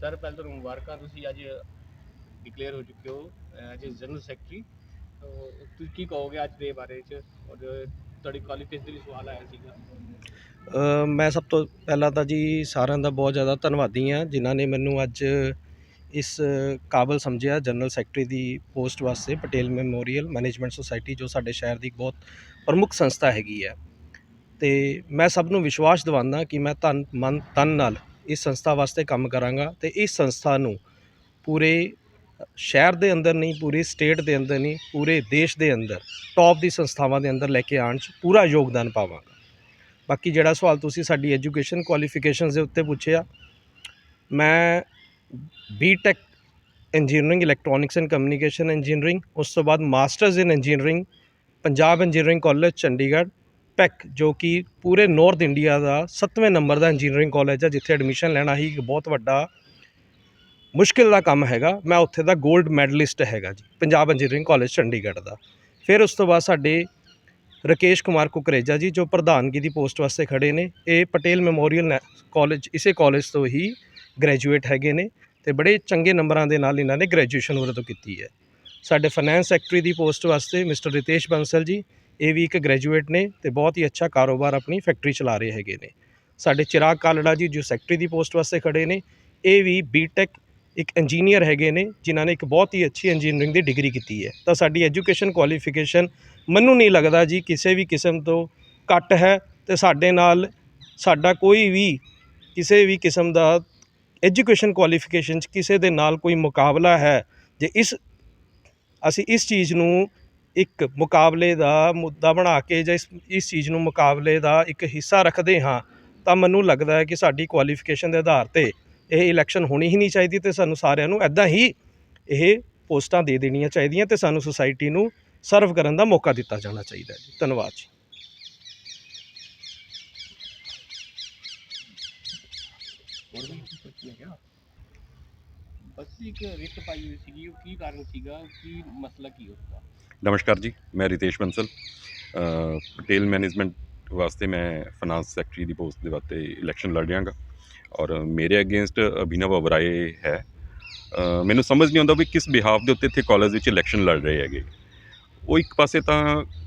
Sir ਪਹਿਲਾਂ ਤੁਹਾਨੂੰ ਮੁਬਾਰਕਾਂ ਤੁਸੀਂ ਅੱਜ ਡਿਕਲੇਅਰ ਹੋ ਚੁੱਕੇ ਹੋ ਐਜ ਜਨਰਲ ਸੈਕਟਰੀ ਤੁਸੀਂ ਕੀ ਕਹੋਗੇ ਅੱਜ ਦੇ ਬਾਰੇ ਚ? ਔਰ ਤੁਹਾਡੀ ਕੁਆਲੀਫਿਕੇਸ਼ਨ ਦੇ ਲਈ ਸਵਾਲ ਆਇਆ ਸੀਗਾ? ਅ, ਮੈਂ ਸਭ ਤੋਂ ਪਹਿਲਾਂ ਤਾਂ ਜੀ ਸਾਰਿਆਂ ਦਾ ਬਹੁਤ ਜ਼ਿਆਦਾ ਧੰਨਵਾਦੀ ਹਾਂ ਜਿਨ੍ਹਾਂ ਨੇ ਮੈਨੂੰ ਅੱਜ ਇਸ ਕਾਬਲ ਸਮਝਿਆ ਜਨਰਲ ਸੈਕਟਰੀ ਦੀ ਪੋਸਟ ਵਾਸਤੇ ਪਟੇਲ ਮੈਮੋਰੀਅਲ ਮੈਨੇਜਮੈਂਟ ਸੁਸਾਇਟੀ ਜੋ ਸਾਡੇ ਸ਼ਹਿਰ ਦੀ ਬਹੁਤ ਪ੍ਰਮੁੱਖ ਸੰਸਥਾ ਹੈਗੀ ਹੈ। ਤੇ ਮੈਂ ਸਭ ਨੂੰ ਵਿਸ਼ਵਾਸ ਦਿਵਾਉਂਦਾ ਕਿ ਮੈਂ ਤਨ ਮਨ ਤਨ ਨਾਲ ਇਸ ਸੰਸਥਾ ਵਾਸਤੇ ਕੰਮ ਕਰਾਂਗਾ ਤੇ ਇਸ ਸੰਸਥਾ ਨੂੰ ਪੂਰੇ ਸ਼ਹਿਰ ਦੇ ਅੰਦਰ ਨਹੀਂ, ਪੂਰੀ ਸਟੇਟ ਦੇ ਅੰਦਰ ਨਹੀਂ, ਪੂਰੇ ਦੇਸ਼ ਦੇ ਅੰਦਰ ਟੌਪ ਦੀ ਸੰਸਥਾਵਾਂ ਦੇ ਅੰਦਰ ਲੈ ਕੇ ਆਉਣ 'ਚ ਪੂਰਾ ਯੋਗਦਾਨ ਪਾਵਾਂਗਾ। ਬਾਕੀ ਜਿਹੜਾ ਸਵਾਲ ਤੁਸੀਂ ਸਾਡੀ ਐਜੂਕੇਸ਼ਨ ਕੁਆਲੀਫਿਕੇਸ਼ਨਸ ਦੇ ਉੱਤੇ ਪੁੱਛਿਆ, ਮੈਂ B Tech engineering electronics and communication engineering ਉਸ ਤੋਂ ਬਾਅਦ masters in engineering Punjab engineering college Chandigarh PEC, ਜੋ ਕਿ ਪੂਰੇ ਨਾਰਥ ਇੰਡੀਆ ਦਾ 7ਵੇਂ ਨੰਬਰ ਦਾ ਇੰਜੀਨੀਅਰਿੰਗ ਕਾਲਜ ਹੈ ਜਿੱਥੇ ਐਡਮਿਸ਼ਨ ਲੈਣਾ ਹੀ ਇੱਕ ਬਹੁਤ ਵੱਡਾ ਮੁਸ਼ਕਿਲ ਦਾ ਕੰਮ ਹੈਗਾ। ਮੈਂ ਉੱਥੇ ਦਾ 골ਡ ਮੈਡਲਿਸਟ ਹੈਗਾ ਜੀ, ਪੰਜਾਬ ਇੰਜੀਨੀਅਰਿੰਗ ਕਾਲਜ ਚੰਡੀਗੜ੍ਹ ਦਾ। ਫਿਰ ਉਸ ਤੋਂ ਬਾਅਦ ਸਾਡੇ ਰਕੇਸ਼ ਕੁਮਾਰ ਕੁਕਰੇਜਾ ਜੀ, ਜੋ ਪ੍ਰਧਾਨਗੀ ਦੀ ਪੋਸਟ ਵਾਸਤੇ ਖੜੇ ਨੇ, ਇਹ ਪਟੇਲ ਮੈਮੋਰੀਅਲ ਕਾਲਜ ਇਸੇ ਕਾਲਜ ਤੋਂ ਹੀ ਗ੍ਰੈਜੂਏਟ ਹੈਗੇ ਨੇ ਤੇ ਬੜੇ ਚੰਗੇ ਨੰਬਰਾਂ ਦੇ ਨਾਲ ਇਹਨਾਂ ਨੇ ਗ੍ਰੈਜੂਏਸ਼ਨ ਉਰੇ ਤੋਂ ਕੀਤੀ ਹੈ। ਸਾਡੇ ਫਾਈਨੈਂਸ ਸੈਕਟਰੀ ਦੀ ਪੋਸਟ ਵਾਸਤੇ ਮਿਸਟਰ ਰਿਤੇਸ਼ ਬੰਸਲ ਜੀ ਇਹ ਵੀ ਇੱਕ ਗ੍ਰੈਜੂਏਟ ਨੇ ਤੇ ਬਹੁਤ ਹੀ ਅੱਛਾ ਕਾਰੋਬਾਰ ਆਪਣੀ ਫੈਕਟਰੀ ਚਲਾ ਰਹੇ ਹੈਗੇ ਨੇ। ਸਾਡੇ ਚਿਰਾਗ ਕਾਲੜਾ ਜੀ, ਜੋ ਸੈਕਟਰੀ ਦੀ ਪੋਸਟ ਵਾਸਤੇ ਖੜੇ ਨੇ, ਇਹ ਵੀ ਬੀਟੈਕ ਇੱਕ ਇੰਜੀਨੀਅਰ ਹੈਗੇ ਨੇ, ਜਿਨ੍ਹਾਂ ਨੇ ਇੱਕ ਬਹੁਤ ਹੀ ਅੱਛੀ ਇੰਜੀਨੀਅਰਿੰਗ ਦੀ ਡਿਗਰੀ ਕੀਤੀ ਹੈ। ਤਾਂ ਸਾਡੀ ਐਜੂਕੇਸ਼ਨ ਕੁਆਲੀਫਿਕੇਸ਼ਨ ਮੈਨੂੰ ਨਹੀਂ ਲੱਗਦਾ ਜੀ ਕਿਸੇ ਵੀ ਕਿਸਮ ਤੋਂ ਘੱਟ ਹੈ ਤੇ ਸਾਡੇ ਨਾਲ ਸਾਡਾ ਕੋਈ ਵੀ ਕਿਸੇ ਵੀ ਕਿਸਮ ਦਾ ਐਜੂਕੇਸ਼ਨ ਕੁਆਲੀਫਿਕੇਸ਼ਨ 'ਚ ਕਿਸੇ ਦੇ ਨਾਲ ਕੋਈ ਮੁਕਾਬਲਾ ਹੈ। ਜੇ ਇਸ ਅਸੀਂ ਇਸ ਚੀਜ਼ ਨੂੰ ਇੱਕ ਮੁਕਾਬਲੇ ਦਾ ਮੁੱਦਾ ਬਣਾ ਕੇ ਜਾਂ ਇਸ ਇਸ ਚੀਜ਼ ਨੂੰ ਮੁਕਾਬਲੇ ਦਾ ਇੱਕ ਹਿੱਸਾ ਰੱਖਦੇ ਹਾਂ, ਤਾਂ ਮੈਨੂੰ ਲੱਗਦਾ ਹੈ ਕਿ ਸਾਡੀ ਕੁਆਲੀਫਿਕੇਸ਼ਨ ਦੇ ਆਧਾਰ ਤੇ ਇਹ ਇਲੈਕਸ਼ਨ ਹੋਣੀ ਹੀ ਨਹੀਂ ਚਾਹੀਦੀ ਤੇ ਸਾਨੂੰ ਸਾਰਿਆਂ ਨੂੰ ਐਦਾਂ ਹੀ ਇਹ ਪੋਸਟਾਂ ਦੇ ਦੇਣੀਆਂ ਚਾਹੀਦੀਆਂ ਤੇ ਸਾਨੂੰ ਸੁਸਾਇਟੀ ਨੂੰ ਸਰਵ ਕਰਨ ਦਾ ਮੌਕਾ ਦਿੱਤਾ ਜਾਣਾ ਚਾਹੀਦਾ ਹੈ। ਜੀ ਧੰਨਵਾਦ ਜੀ। ਹੋਰ ਇੱਕ ਰਿਟ ਪਾਈ ਹੋਈ ਸੀਗੀ, ਉਹ ਕੀ ਕਾਰਨ ਸੀਗਾ, ਕੀ ਮਸਲਾ ਕੀ ਉਸਦਾ ਨਮਸਕਾਰ ਜੀ, ਮੈਂ ਰਿਤੇਸ਼ ਬੰਸਲ। ਪਟੇਲ ਮੈਨੇਜਮੈਂਟ ਵਾਸਤੇ ਮੈਂ ਫਾਈਨਾਂਸ ਸੈਕਟਰੀ ਦੀ ਪੋਸਟ ਦੇ ਵਾਸਤੇ ਇਲੈਕਸ਼ਨ ਲੜ ਰਿਹਾਗਾ ਔਰ ਮੇਰੇ ਅਗੇਂਸਟ ਅਭਿਨਵ ਅਬਰਾਏ ਹੈ। ਮੈਨੂੰ ਸਮਝ ਨਹੀਂ ਆਉਂਦਾ ਵੀ ਕਿਸ ਬਿਹਾਫ ਦੇ ਉੱਤੇ ਇੱਥੇ ਕਾਲਜ ਵਿੱਚ ਇਲੈਕਸ਼ਨ ਲੜ ਰਹੇ ਹੈਗੇ। ਉਹ ਇੱਕ ਪਾਸੇ ਤਾਂ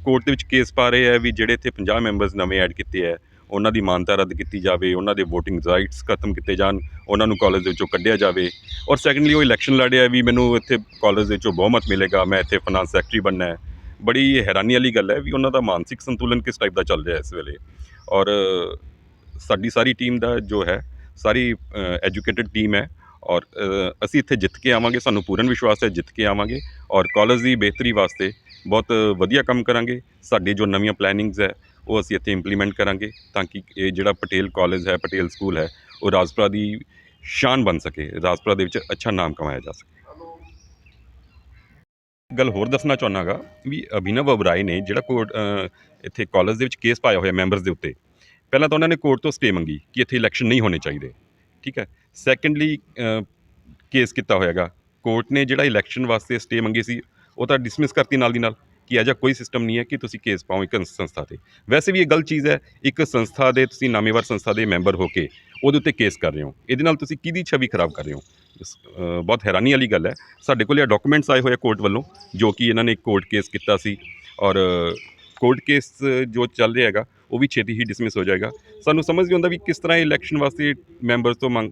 ਕੋਰਟ ਦੇ ਵਿੱਚ ਕੇਸ ਪਾ ਰਹੇ ਹੈ ਵੀ ਜਿਹੜੇ ਇੱਥੇ 50 ਮੈਂਬਰਸ ਨਵੇਂ ਐਡ ਕੀਤੇ ਹੈ ਉਹਨਾਂ ਦੀ ਮਾਨਤਾ ਰੱਦ ਕੀਤੀ ਜਾਵੇ, ਉਹਨਾਂ ਦੇ VOTING ਰਾਈਟਸ ਖਤਮ ਕੀਤੇ ਜਾਣ, ਉਹਨਾਂ ਨੂੰ ਕਾਲਜ ਦੇ ਵਿੱਚੋਂ ਕੱਢਿਆ ਜਾਵੇ। ਔਰ ਸੈਕੰਡਲੀ ਉਹ ਇਲੈਕਸ਼ਨ ਲੜਿਆ ਵੀ ਮੈਨੂੰ ਇੱਥੇ ਕਾਲਜ ਦੇ ਵਿੱਚੋਂ ਬਹੁਮਤ ਮਿਲੇਗਾ, ਮੈਂ ਇੱਥੇ ਫਾਈਨਾਂਸ ਸੈਕਟਰੀ ਬਣਨਾ ਹੈ। ਬੜੀ ਹੈਰਾਨੀ ਵਾਲੀ ਗੱਲ ਹੈ ਵੀ ਉਹਨਾਂ ਦਾ ਮਾਨਸਿਕ ਸੰਤੁਲਨ ਕਿਸ ਟਾਈਪ ਦਾ ਚੱਲ ਰਿਹਾ ਇਸ ਵੇਲੇ। ਔਰ ਸਾਡੀ ਸਾਰੀ ਟੀਮ ਦਾ ਜੋ ਹੈ, ਸਾਰੀ ਐਜੂਕੇਟਿਡ ਟੀਮ ਹੈ। ਔਰ ਅਸੀਂ ਇੱਥੇ ਜਿੱਤ ਕੇ ਆਵਾਂਗੇ, ਸਾਨੂੰ ਪੂਰਨ ਵਿਸ਼ਵਾਸ ਹੈ ਜਿੱਤ ਕੇ ਆਵਾਂਗੇ। ਔਰ ਕਾਲਜ ਦੀ ਬਿਹਤਰੀ ਵਾਸਤੇ ਬਹੁਤ ਵਧੀਆ ਕੰਮ ਕਰਾਂਗੇ। ਸਾਡੇ ਜੋ ਨਵੀਆਂ ਪਲੈਨਿੰਗਸ ਹੈ ਉਹ ਅਸੀਂ ਇੱਥੇ ਇੰਪਲੀਮੈਂਟ ਕਰਾਂਗੇ ਤਾਂ ਕਿ ਇਹ ਜਿਹੜਾ ਪਟੇਲ ਕਾਲਜ ਹੈ, ਪਟੇਲ ਸਕੂਲ ਹੈ, ਉਹ ਰਾਜਪੁਰਾ ਦੀ ਸ਼ਾਨ ਬਣ ਸਕੇ, ਰਾਜਪੁਰਾ ਦੇ ਵਿੱਚ ਅੱਛਾ ਨਾਮ ਕਮਾਇਆ ਜਾ ਸਕੇ। ਗੱਲ ਹੋਰ ਦੱਸਣਾ ਚਾਹੁੰਦਾਗਾ ਵੀ ਅਭਿਨਵ ਅਬਰਾਏ ਨੇ ਜਿਹੜਾ ਕੋਰਟ ਇੱਥੇ ਕਾਲਜ ਦੇ ਵਿੱਚ ਕੇਸ ਪਾਇਆ ਹੋਇਆ ਮੈਂਬਰਸ ਦੇ ਉੱਤੇ, ਪਹਿਲਾਂ ਤਾਂ ਉਹਨਾਂ ਨੇ ਕੋਰਟ ਤੋਂ ਸਟੇ ਮੰਗੀ ਕਿ ਇੱਥੇ ਇਲੈਕਸ਼ਨ ਨਹੀਂ ਹੋਣੇ ਚਾਹੀਦੇ, ਠੀਕ ਹੈ? ਸੈਕੰਡਲੀ ਕੇਸ ਕੀਤਾ ਹੋਇਆਗਾ, ਕੋਰਟ ਨੇ ਜਿਹੜਾ ਇਲੈਕਸ਼ਨ ਵਾਸਤੇ ਸਟੇ ਮੰਗੀ ਸੀ, ਉਹ ਤਾਂ ਡਿਸਮਿਸ ਕਰਤੀ ਨਾਲ ਦੀ ਨਾਲ। ਕਿ ਅਜਾ ਕੋਈ ਸਿਸਟਮ ਨਹੀਂ ਹੈ ਕਿ ਤੁਸੀਂ ਕੇਸ ਪਾਓ ਇੱਕ ਸੰਸਥਾ ਤੇ। ਵੈਸੇ ਵੀ ਇਹ ਗਲਤ ਚੀਜ਼ ਹੈ, ਇੱਕ ਸੰਸਥਾ ਦੇ ਤੁਸੀਂ ਨਾਮੇਵਾਰ ਸੰਸਥਾ ਦੇ ਮੈਂਬਰ ਹੋ ਕੇ ਉਹਦੇ ਉੱਤੇ ਕੇਸ ਕਰ ਰਹੇ ਹੋ। ਇਹਦੇ ਨਾਲ ਤੁਸੀਂ ਕਿਹਦੀ ਛਵੀ ਖਰਾਬ ਕਰ ਰਹੇ ਹੋ? ਬਹੁਤ ਹੈਰਾਨੀ ਵਾਲੀ ਗੱਲ ਹੈ। ਸਾਡੇ ਕੋਲ ਇਹ ਡਾਕੂਮੈਂਟਸ ਆਏ ਹੋਏ ਆ ਕੋਰਟ ਵੱਲੋਂ, ਜੋ ਕਿ ਇਹਨਾਂ ਨੇ ਕੋਰਟ ਕੇਸ ਕੀਤਾ ਸੀ ਔਰ ਕੋਰਟ ਕੇਸ ਜੋ ਚੱਲ ਰਿਹਾ ਹੈਗਾ, ਉਹ ਵੀ ਛੇਤੀ ਹੀ ਡਿਸਮਿਸ ਹੋ ਜਾਏਗਾ। ਸਾਨੂੰ ਸਮਝ ਨਹੀਂ ਆਉਂਦਾ ਵੀ ਕਿਸ ਤਰ੍ਹਾਂ ਇਲੈਕਸ਼ਨ ਵਾਸਤੇ ਮੈਂਬਰਸ ਤੋਂ ਮੰਗ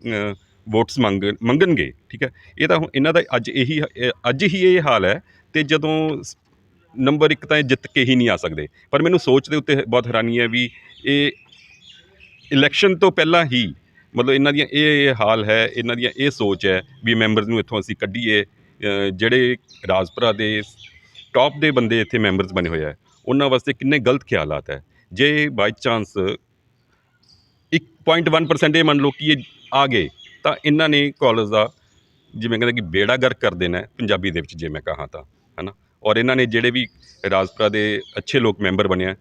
ਵੋਟਸ ਮੰਗ, ਮੰਗਣਗੇ, ਠੀਕ ਹੈ? ਇਹ ਤਾਂ ਇਹਨਾਂ ਦਾ ਅੱਜ ਇਹੀ ਅੱਜ ਹੀ ਇਹ ਹਾਲ ਹੈ ਤੇ ਜਦੋਂ ਨੰਬਰ ਇੱਕ ਤਾਂ ਇਹ ਜਿੱਤ ਕੇ ਹੀ ਨਹੀਂ ਆ ਸਕਦੇ। ਪਰ ਮੈਨੂੰ ਸੋਚ ਦੇ ਉੱਤੇ ਬਹੁਤ ਹੈਰਾਨੀ ਹੈ ਵੀ ਇਹ ਇਲੈਕਸ਼ਨ ਤੋਂ ਪਹਿਲਾਂ ਹੀ ਮਤਲਬ ਇਹਨਾਂ ਦੀਆਂ ਇਹ ਇਹ ਹਾਲ ਹੈ, ਇਹਨਾਂ ਦੀਆਂ ਇਹ ਸੋਚ ਹੈ ਵੀ ਮੈਂਬਰਸ ਨੂੰ ਇੱਥੋਂ ਅਸੀਂ ਕੱਢੀਏ ਜਿਹੜੇ ਰਾਜਪੁਰਾ ਦੇ ਟੌਪ ਦੇ ਬੰਦੇ ਇੱਥੇ ਮੈਂਬਰਸ ਬਣੇ ਹੋਏ ਆ, ਉਹਨਾਂ ਵਾਸਤੇ ਕਿੰਨੇ ਗਲਤ ਖਿਆਲਾਤ ਹੈ। ਜੇ ਬਾਈ ਚਾਂਸ 1.1% ਇਹ ਮੰਨ ਲਓ ਕਿ ਇਹ ਆ ਗਏ, ਤਾਂ ਇਹਨਾਂ ਨੇ ਕਾਲਜ ਦਾ ਜਿਵੇਂ ਕਹਿੰਦਾ ਕਿ ਬੇੜਾ ਗਰਕ ਕਰ ਦੇਣਾ ਪੰਜਾਬੀ ਦੇ ਵਿੱਚ ਜੇ ਮੈਂ ਕਹਾਂ ਤਾਂ, ਹਨਾ? ਔਰ ਇਹਨਾਂ ਨੇ ਜਿਹੜੇ ਵੀ ਰਾਜਪੁਰਾ ਦੇ ਅੱਛੇ ਲੋਕ ਮੈਂਬਰ ਬਣਿਆ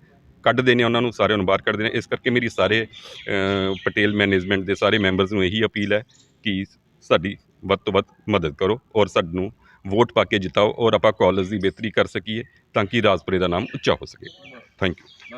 ਕੱਢ ਦੇਣੇ ਉਹਨਾਂ ਨੂੰ ਸਾਰਿਆਂ ਨੂੰ ਬਾਹਰ ਕੱਢ ਦੇਣੇ ਇਸ ਕਰਕੇ ਮੇਰੀ ਸਾਰੇ ਪਟੇਲ ਮੈਨੇਜਮੈਂਟ ਦੇ ਸਾਰੇ ਮੈਂਬਰਸ ਨੂੰ ਇਹੀ ਅਪੀਲ ਹੈ ਕਿ ਸਾਡੀ ਵੱਧ ਤੋਂ ਵੱਧ ਮਦਦ ਕਰੋ ਔਰ ਸਾਨੂੰ ਵੋਟ ਪਾ ਕੇ ਜਿਤਾਓ ਔਰ ਆਪਾਂ ਕਾਲਜ ਦੀ ਬਿਹਤਰੀ ਕਰ ਸਕੀਏ ਤਾਂ ਕਿ ਰਾਜਪੁਰੇ ਦਾ ਨਾਮ ਉੱਚਾ ਹੋ ਸਕੇ। Thank you